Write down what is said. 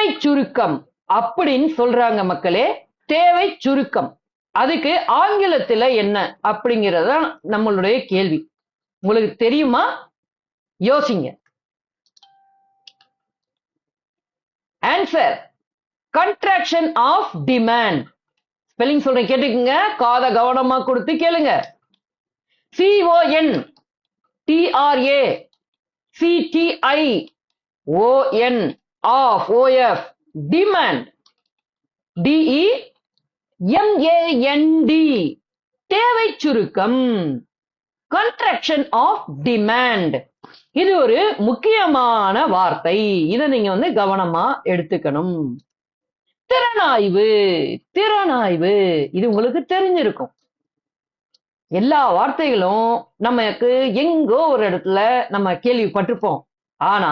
தேவை சுருக்கம் அப்படின்னு சொல்றாங்க மக்களே தேவை சுருக்கம். அதுக்கு ஆங்கிலத்துல என்ன அப்படிங்கிறத நம்மளுடைய கேள்வி. உங்களுக்கு தெரியுமா? யோசிங்க. Answer contraction of demand spelling சொல்றேன் கேட்டுக்குங்க. காத கவனமா கொடுத்து கேளுங்க. C O N T R A C T I O N of O F demand D E M A N D தேவை சுருக்கம். கன்ட்ராக்ஷன் ஆஃப் டிமாண்ட் இது ஒரு முக்கியமான வார்த்தை. இதை நீங்க வந்து கவனமா எடுத்துக்கணும். திறனாய்வு. திறனாய்வு. இது உங்களுக்கு தெரிஞ்சிருக்கும். எல்லா வார்த்தைகளும் நமக்கு எங்கோ ஒரு இடத்துல நம்ம கேள்விப்பட்டிருப்போம். ஆனா